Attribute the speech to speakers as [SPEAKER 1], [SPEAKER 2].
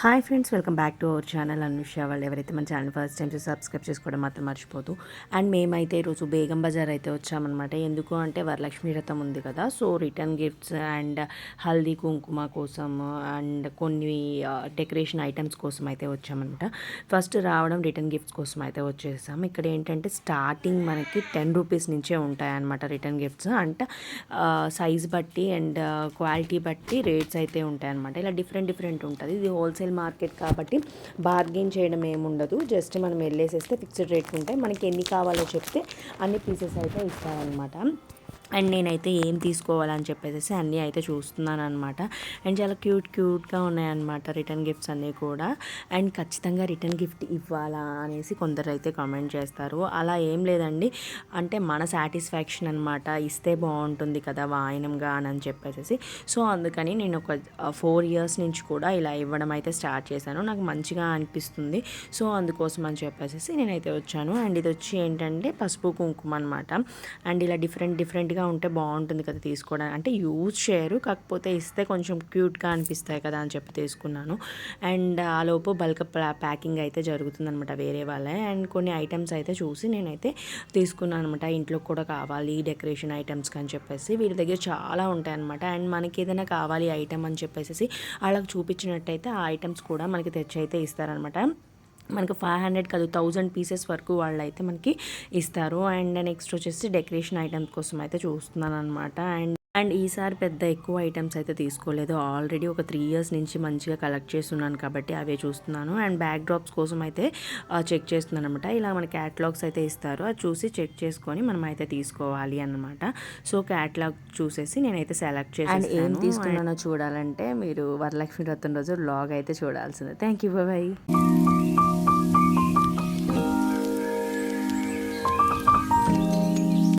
[SPEAKER 1] Hi friends welcome back to our channel Anusha. వాళ్ళు ఎవరైతే మన ఛానల్ ఫస్ట్ టైం సబ్స్క్రైబ్ చేసుకోవడం మాత్రం మర్చిపోదు అండ్ మేమైతే ఈరోజు బేగం బజార్ అయితే వచ్చామన్నమాట. ఎందుకు అంటే వరలక్ష్మి రథం ఉంది కదా so return gifts and haldi kumkuma కోసం అండ్ కొన్ని డెకరేషన్ ఐటమ్స్ కోసం అయితే వచ్చామన్నమాట. ఫస్ట్ రావడం రిటర్న్ గిఫ్ట్స్ కోసం అయితే వచ్చేసాం. ఇక్కడ ఏంటంటే స్టార్టింగ్ మనకి టెన్ రూపీస్ నుంచే ఉంటాయన్నమాట రిటర్న్ గిఫ్ట్స్. అంటే సైజ్ బట్టి అండ్ క్వాలిటీ బట్టి రేట్స్ అయితే ఉంటాయన్నమాట. ఇలా డిఫరెంట్ డిఫరెంట్ ఉంటుంది. ఇది హోల్సేల్ మార్కెట్ కాబట్టి బార్గెన్ చేయడం ఏముండదు జస్ట్ మనం వెళ్ళేసేస్తే ఫిక్స్డ్ రేట్ ఉంటాయి. మనకి ఎన్ని కావాలో చెప్తే అన్ని పీసెస్ అయితే ఇస్తారనమాట అండ్ నేనైతే ఏం తీసుకోవాలని చెప్పేసి అన్నీ అయితే చూస్తున్నాను అనమాట అండ్ చాలా క్యూట్ క్యూట్గా ఉన్నాయన్నమాట రిటర్న్ గిఫ్ట్స్ అన్నీ కూడా. అండ్ ఖచ్చితంగా రిటర్న్ గిఫ్ట్ ఇవ్వాలా అనేసి కొందరు అయితే కామెంట్ చేస్తారు. అలా ఏం లేదండి. అంటే మన సాటిస్ఫాక్షన్ అనమాట ఇస్తే బాగుంటుంది కదా వాయనంగా అని చెప్పేసి సో అందుకని నేను ఒక ఫోర్ ఇయర్స్ నుంచి కూడా ఇలా ఇవ్వడం అయితే స్టార్ట్ చేశాను. నాకు మంచిగా అనిపిస్తుంది. సో అందుకోసం అని చెప్పేసి నేనైతే వచ్చాను. అండ్ ఇది వచ్చి ఏంటంటే పసుపు కుంకుమ అనమాట అండ్ ఇలా డిఫరెంట్ క్యూట్గా ఉంటే బాగుంటుంది కదా తీసుకోవడానికి. అంటే యూజ్ చేయరు కాకపోతే ఇస్తే కొంచెం క్యూట్గా అనిపిస్తాయి కదా అని చెప్పి తీసుకున్నాను. అండ్ ఆ లోపు బల్క్ ప్యాకింగ్ అయితే జరుగుతుందనమాట వేరే వాళ్ళే. అండ్ కొన్ని ఐటమ్స్ అయితే చూసి నేనైతే తీసుకున్నాను అనమాట ఇంట్లో కూడా కావాలి డెకరేషన్ ఐటమ్స్ అని చెప్పేసి. వీళ్ళ దగ్గర చాలా ఉంటాయన్నమాట. అండ్ మనకి ఏదైనా కావాలి ఐటమ్ అని చెప్పేసి వాళ్ళకి చూపించినట్టయితే ఆ ఐటమ్స్ కూడా మనకి తెచ్చి అయితే ఇస్తారనమాట మనకు ఫైవ్ హండ్రెడ్ కాదు థౌజండ్ పీసెస్ వరకు వాళ్ళు అయితే మనకి ఇస్తారు. అండ్ నెక్స్ట్ వచ్చేసి డెకరేషన్ ఐటమ్స్ కోసం అయితే చూస్తున్నాను అనమాట అండ్ అండ్ ఈసారి పెద్ద ఎక్కువ ఐటమ్స్ అయితే తీసుకోలేదు. ఆల్రెడీ ఒక త్రీ ఇయర్స్ నుంచి మంచిగా కలెక్ట్ చేస్తున్నాను కాబట్టి అవే చూస్తున్నాను. అండ్ బ్యాక్ డ్రాప్స్ కోసం అయితే చెక్ చేస్తున్నాను అనమాట ఇలా మన క్యాటలాగ్స్ అయితే ఇస్తారు. అది చూసి చెక్ చేసుకొని మనం అయితే తీసుకోవాలి అనమాట సో క్యాటలాగ్ చూసేసి నేనైతే సెలెక్ట్ చేసి
[SPEAKER 2] ఏం
[SPEAKER 1] తీసుకున్నానో చూడాలంటే మీరు వరలక్ష్మి రథం రోజు లాగ్ అయితే చూడాల్సిందే. Thank you bye